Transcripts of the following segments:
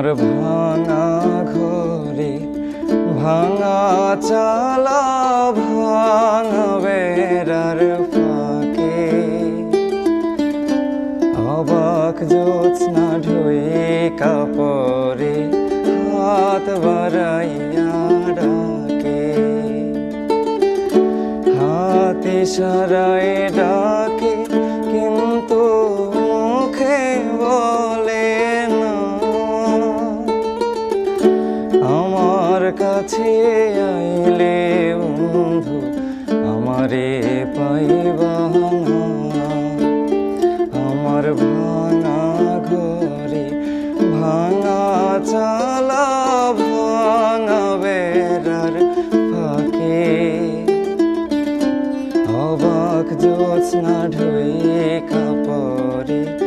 আমার ভাঙা ঘরে ভাঙা চালা ভাঙবে আর ফাঁকে। অবাক জোৎস্না ঢুয়ে কাপড়ে হাত বাড়াইয়া ডাকে। হাতে সারাই ডাক কাছে আইলে বন্ধু, আমারে পাইবা আমার ভাঙা ঘরে ভাঙা চালা ভাঙা বেড়ার ফাঁকে। অবাক জ্যোৎস্না ঢুয়ে কাপড়ে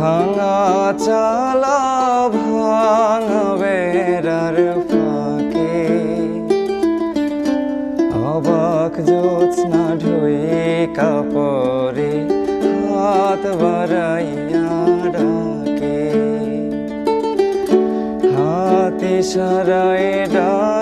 ভাঙা চালা ভাঙা বেড়ার ফাঁকে। অবাক জ্যোৎস্না ঢুয়ে কাপড়ে হাত বাড়াইয়া ডাকে। হাতি সারায় ডাকে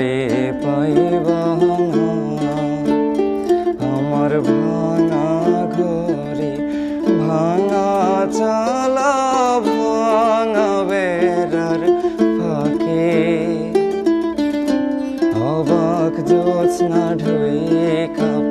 আমারে পাইব আমার ভাঙা ঘরে ভাঙা চালা ভাঙা বেড়ার ফাঁকে। অবাক জোৎস্না কাপ